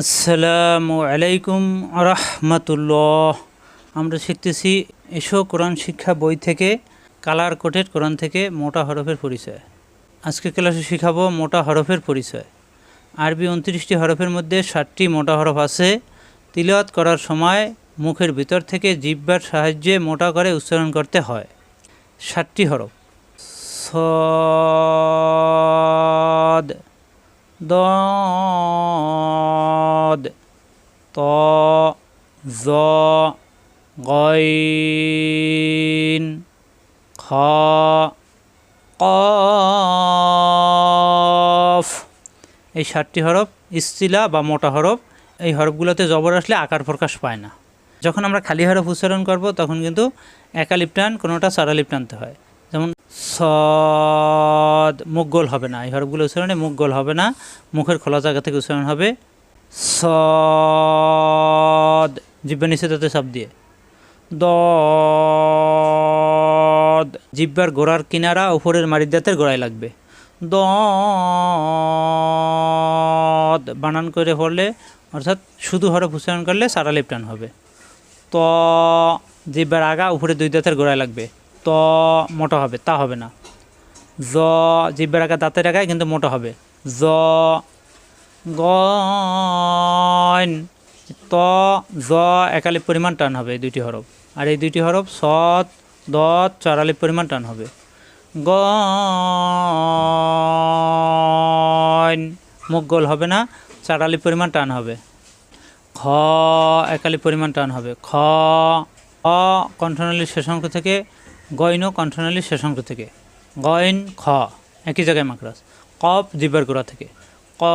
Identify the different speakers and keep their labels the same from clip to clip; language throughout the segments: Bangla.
Speaker 1: আসসালামু আলাইকুম রহমতুল্লাহ। আমরা শিখতেছি, এসো কোরআন শিক্ষা বই থেকে, কালার কোটেড কোরআন থেকে মোটা হরফের পরিচয়। আজকে ক্লাসে শিখাবো মোটা হরফের পরিচয়। আরবি উনত্রিশটি হরফের মধ্যে ষাটটি মোটা হরফ আছে। তিলওয়াত করার সময় মুখের ভিতর থেকে জিব্বার সাহায্যে মোটা করে উচ্চারণ করতে হয়। ষাটটি হরফ। সদ। ضاد طاء ظاء غين خاء قاف এই ষাটটি হরফ ইস্তিলা বা মোটা হরফ এই হরফগুলোতে জবর আসলে আকার প্রকাশ পায় না যখন আমরা খালি হরফ উচ্চারণ করব তখন কিন্তু একালিপ টান কোনোটা সারালিপ টানতে হয় যেমন সদ, মুখ গোল হবে না। এই হরফগুলো উচ্চারণে মুখ গোল হবে না। মুখের খোলা জায়গা থেকে উচ্চারণ হবে সদ, জিব্বা তাতে চাপ দিয়ে। দদ, জিব্বার গোড়ার কিনারা উপরের মারির মারিদাতের গোড়ায় লাগবে। দদ, বানান করে পড়লে, অর্থাৎ শুধু হরফ উচ্চারণ করলে সারা লিপটান হবে। ত, জিব্বার আগা উপরে দুই দাঁতের গোড়ায় লাগবে। ত মোটা হবে, তা হবে না। জ জিব্বার আগা দাঁতের আগায় কিন্তু মোটা হবে। জ গন, ত, জ একালিপ পরিমাণ টান হবে এই দুইটি হরফ। আর এই দুইটি হরফ সৎ দত চারালিপ পরিমাণ টান হবে। গন, মুখ গোল হবে না, চারালিপ পরিমাণ টান হবে। খ একালি পরিমাণ টান হবে। খ, অ, কণ্ঠনালীর শেষাঙ্ক থেকে গইন কণ্ঠনালীর শেষাঙ্ক থেকে। গইন খ, একই জায়গায় মাকড়াস কফ জিব্বার গোড়া থেকে। কফ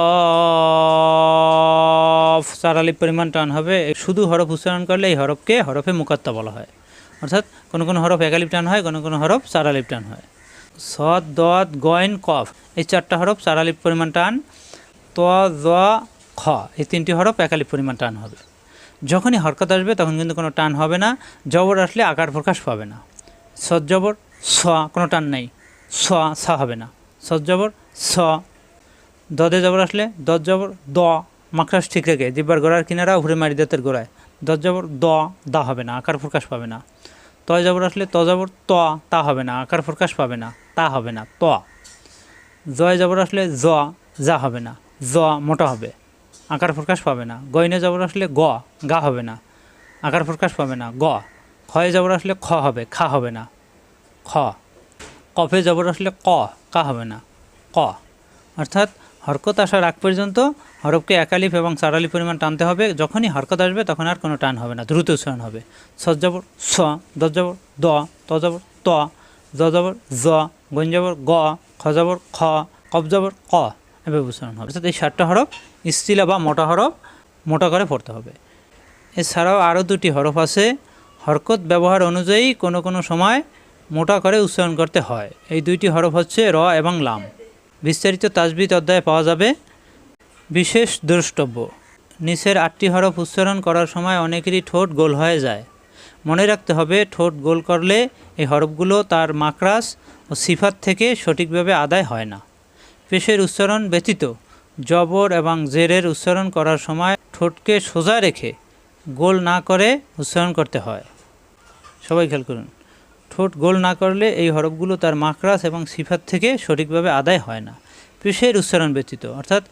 Speaker 1: চারালিপ পরিমাণ টান হবে। শুধু হরফ উচ্চারণ করলে এই হরফকে হরফে মুকাত্তা বলা হয়। অর্থাৎ কোনো কোনো হরফ একালিপ টান হয়, কোনো কোনো হরফ চারালিপ টান হয়। সদ দত গয়েন, কফ এই চারটা হরফ চারালিপ পরিমাণ টান। ত, জ, খ এই তিনটি হরফ একালিপ পরিমাণ টান হবে। যখনই হরকত আসবে তখন কিন্তু কোনো টান হবে না। জবর আসলে আকার প্রকাশ পাবে না। সদ জবর স, কোনো টান নেই। স, সা হবে না। সদ জবর স। দদে জবর আসলে দদ জবর, দ মাকড়াস ঠিক রেখে জিব্বার গোড়ার কিনারা উপরে মারি দাঁতের গোড়ায়। দদ জবর, দ, দা হবে না, আকার প্রকাশ পাবে না। তয় জবর আসলে ত জবর, ত, তা হবে না, আকার প্রকাশ পাবে না, তা হবে না, ত। জয় জবর আসলে জ, যা হবে না, জ মোটা হবে, আকার প্রকাশ পাবে না। গয়নে জবর আসলে গ, গা হবে না, আকার প্রকাশ পাবে না, গ। খয়ে জবর আসলে খ হবে, খা হবে না। খ। কফে জবর আসলে ক, কা হবে না। ক। অর্থাৎ হরকত আসার আগ পর্যন্ত হরফকে একালিফ এবং চারালি পরিমাণ টানতে হবে। যখনই হরকত আসবে তখন আর কোনো টান হবে না, দ্রুত উচ্চারণ হবে। সজ্জাবর স দজ্জাবর দ তজবর ত জজবর জ গঞ্জাবর গ খজাবর খ কবজাবর ক এভাবে উচ্চারণ হবে। অর্থাৎ এই ষাটটা হরফ স্টিলা বা মোটা হরফ মোটা করে পড়তে হবে। এছাড়াও আরও দুটি হরফ আছে হরকত ব্যবহার অনুযায়ী কোনো কোনো সময় মোটা করে উচ্চারণ করতে হয়। এই দুইটি হরফ হচ্ছে র এবং লাম। বিস্তারিত তাজবিদ অধ্যায়ে পাওয়া যাবে। বিশেষ দ্রষ্টব্য। নিচের আটটি হরফ উচ্চারণ করার সময় অনেকেরই ঠোঁট গোল হয়ে যায়। মনে রাখতে হবে, ঠোঁট গোল করলে এই হরফগুলো তার মাকড়াস ও সিফাত থেকে সঠিকভাবে আদায় হয় না। পেশের উচ্চারণ ব্যতীত, জবর এবং জেরের উচ্চারণ করার সময় ঠোঁটকে সোজা রেখে গোল না করে উচ্চারণ করতে হয়। সবাই খেয়াল করুন। ঠোঁট গোল না করলে এই হরফগুলো তার মাকড়াস এবং সিফাত থেকে সঠিকভাবে আদায় হয় না। পেশের উচ্চারণ ব্যতীত, অর্থাৎ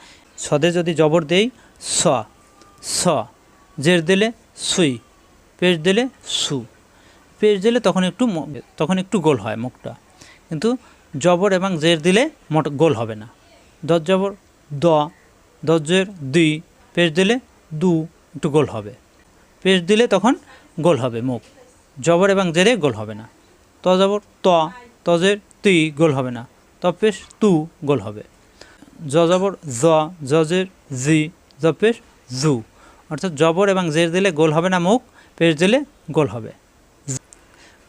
Speaker 1: সদে যদি জবর দেই, স স, জের দিলে সুই, পেশ দিলে সু। পেশ দিলে তখন একটু তখন একটু গোল হয় মুখটা। কিন্তু জবর এবং জের দিলে মোট গোল হবে না। দশ জবর, দ দজ্জের দুই পেশ দিলে দু, একটু গোল হবে। পেশ দিলে তখন গোল হবে মুখ। জবর এবং জেরে গোল হবে না। ত জবর, ত তজের তুই গোল হবে না। ত পেশ তু গোল হবে। জ জবর, জ জজের জি জ পেশ জু। অর্থাৎ জবর এবং জের দিলে গোল হবে না মুখ, পেশ দিলে গোল হবে।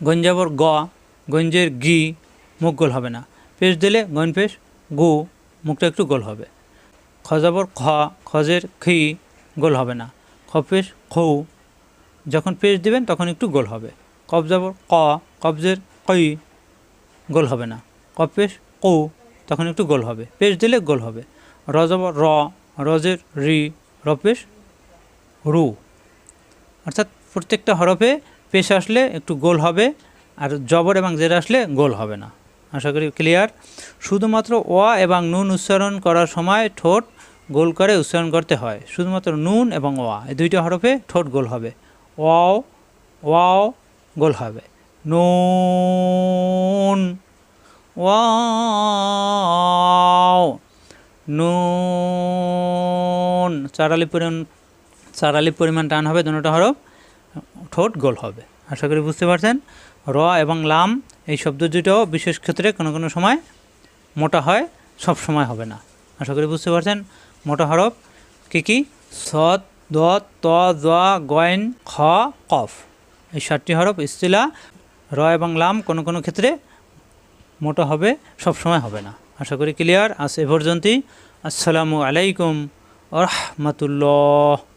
Speaker 1: গঞ্জাবর গ গঞ্জের গি, মুখ গোল হবে না। পেশ দিলে গন পেশ, গু, মুখটা একটু গোল হবে। খজাবর খ খজের খি, গোল হবে না। খপেশ খৌ যখন পেশ দিবেন, তখন একটু গোল হবে। কবজাবর ক কবজের কই গোল হবে না। কপেশ কৌ, তখন একটু গোল হবে। পেশ দিলে গোল হবে। রজবর র, রজের রি রপেশ রু। অর্থাৎ প্রত্যেকটা হরফে পেশ আসলে একটু গোল হবে, আর জবর এবং জের আসলে গোল হবে না। আশা করি ক্লিয়ার? শুধুমাত্র ওয়া এবং নুন উচ্চারণ করার সময় ঠোঁট গোল করে উচ্চারণ করতে হয়। শুধুমাত্র নুন এবং ওয়া, এই দুইটা হরফে ঠোঁট গোল হবে। ওয়াও ওয়াও, গোল হবে। নুন, ওয়াও, নুন। চারালি পরিমাণ চারালি পরিমাণ টান হবে, দুটো হরফ, ঠোঁট গোল হবে। আশা করি বুঝতে পারছেন? র এবং লাম, এই শব্দ দুটো বিশেষ ক্ষেত্রে কোনো কোনো সময় মোটা হয়, সব সময় হবে না। আশা করি বুঝতে পারছেন? মোটা হরফ, কী কী? সৎ দ, ত, জ, গয়েন, খ, কফ। এই সাতটি হরফ ইস্তিলা, র এবং লাম কোনো কোনো ক্ষেত্রে মোটা হবে, সব সময় হবে না। আশা করি ক্লিয়ার আজ এ পর্যন্তই। আসসালামু আলাইকুম রহমতুল্লাহ